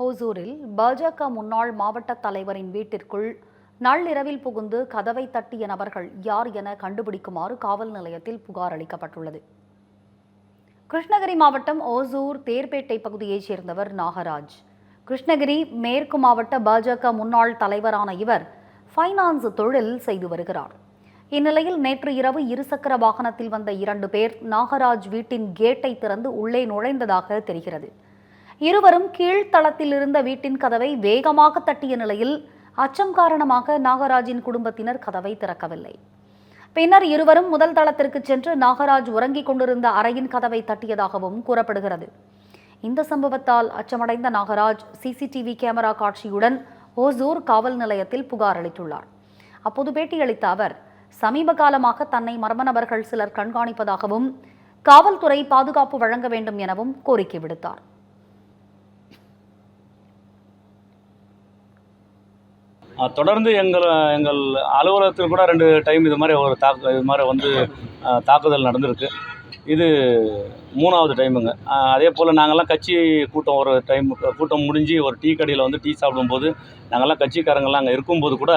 ஹோசூரில் பாஜக முன்னாள் மாவட்ட தலைவரின் வீட்டிற்குள் நள்ளிரவில் புகுந்து கதவை தட்டிய நபர்கள் யார் என கண்டுபிடிக்குமாறு காவல் நிலையத்தில் புகார் அளிக்கப்பட்டுள்ளது. கிருஷ்ணகிரி மாவட்டம் ஓசூர் தேர்பேட்டை பகுதியைச் சேர்ந்தவர் நாகராஜ். கிருஷ்ணகிரி மேற்கு மாவட்ட பாஜக முன்னாள் தலைவரான இவர் ஃபைனான்ஸ் தொழில் செய்து வருகிறார். இந்நிலையில் நேற்று இரவு இருசக்கர வாகனத்தில் வந்த இரண்டு பேர் நாகராஜ் வீட்டின் கேட்டை திறந்து உள்ளே நுழைந்ததாக தெரிகிறது. இருவரும் கீழ்த்தளத்தில் இருந்த வீட்டின் கதவை வேகமாக தட்டிய நிலையில் அச்சம் காரணமாக நாகராஜின் குடும்பத்தினர் கதவை திறக்கவில்லை. பின்னர் இருவரும் முதல் தளத்திற்கு சென்று நாகராஜ் உறங்கிக் கொண்டிருந்த அறையின் கதவை தட்டியதாகவும் கூறப்படுகிறது. இந்த சம்பவத்தால் அச்சமடைந்த நாகராஜ் சிசிடிவி கேமரா காட்சியுடன் ஓசூர் காவல் நிலையத்தில் புகார் அளித்துள்ளார். அப்போது பேட்டியளித்த அவர் சமீப காலமாக தன்னை மர்ம நபர்கள் சிலர் கண்காணிப்பதாகவும் காவல்துறை பாதுகாப்பு வழங்க வேண்டும் எனவும் கோரிக்கை விடுத்தார். தொடர்ந்து எங்கள் எங்கள் அலுவலகத்தில் கூட ரெண்டு டைம் இது மாதிரி ஒரு தாக்கு இது மாதிரி வந்து தாக்குதல் நடந்திருக்கு. இது மூணாவது டைமுங்க அதே போல் நாங்கள்லாம் கட்சி கூட்டம் ஒரு டைம் கூட்டம் முடிஞ்சு ஒரு டீ கடையில் வந்து டீ சாப்பிடும்போது நாங்கள்லாம் கட்சிக்காரங்கள்லாம் அங்கே இருக்கும்போது கூட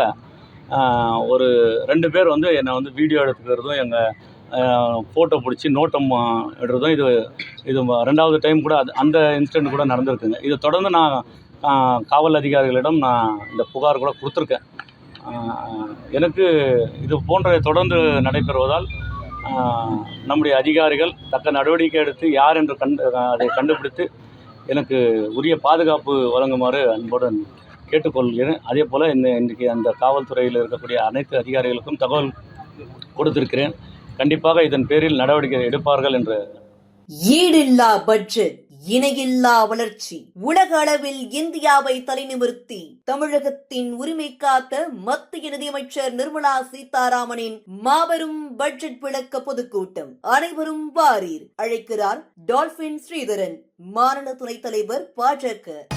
ஒரு ரெண்டு பேர் வந்து என்னை வந்து வீடியோ எடுத்துக்கிறதும் எங்கள் ஃபோட்டோ பிடிச்சி நோட்டம் எடுறதும் இடுறதும் இது இது ரெண்டாவது டைம் கூட அது அந்த இன்சிடென்ட் கூட நடந்திருக்குங்க. இதை தொடர்ந்து நான் காவல் அதிகாரிகளிடம் நான் இந்த புகார் கூட கொடுத்துருக்கேன். எனக்கு இது போன்ற தொடர்ந்து நடைபெறுவதால் நம்முடைய அதிகாரிகள் தக்க நடவடிக்கை எடுத்து யார் என்று கண்டு அதை கண்டுபிடித்து எனக்கு உரிய பாதுகாப்பு வழங்குமாறு அன்புடன் கேட்டுக்கொள்கிறேன். அதே போல் இந்த இன்றைக்கி அந்த காவல்துறையில் இருக்கக்கூடிய அனைத்து அதிகாரிகளுக்கும் தகவல் கொடுத்திருக்கிறேன். கண்டிப்பாக இதன் பேரில் நடவடிக்கை எடுப்பார்கள் என்று ஈடில்லா பட்ஜெட். இணையில்லா வளர்ச்சி. உலக அளவில் இந்தியாவை தலைநிமிர்த்தி தமிழகத்தின் உரிமை காத்த மத்திய நிதியமைச்சர் நிர்மலா சீதாராமனின் மாபெரும் பட்ஜெட் விளக்க பொதுக்கூட்டம் அனைவரும் வாரீர். அழைக்கிறார் டால்பின் ஸ்ரீதரன். மாநில துணைத் தலைவர் பாஜக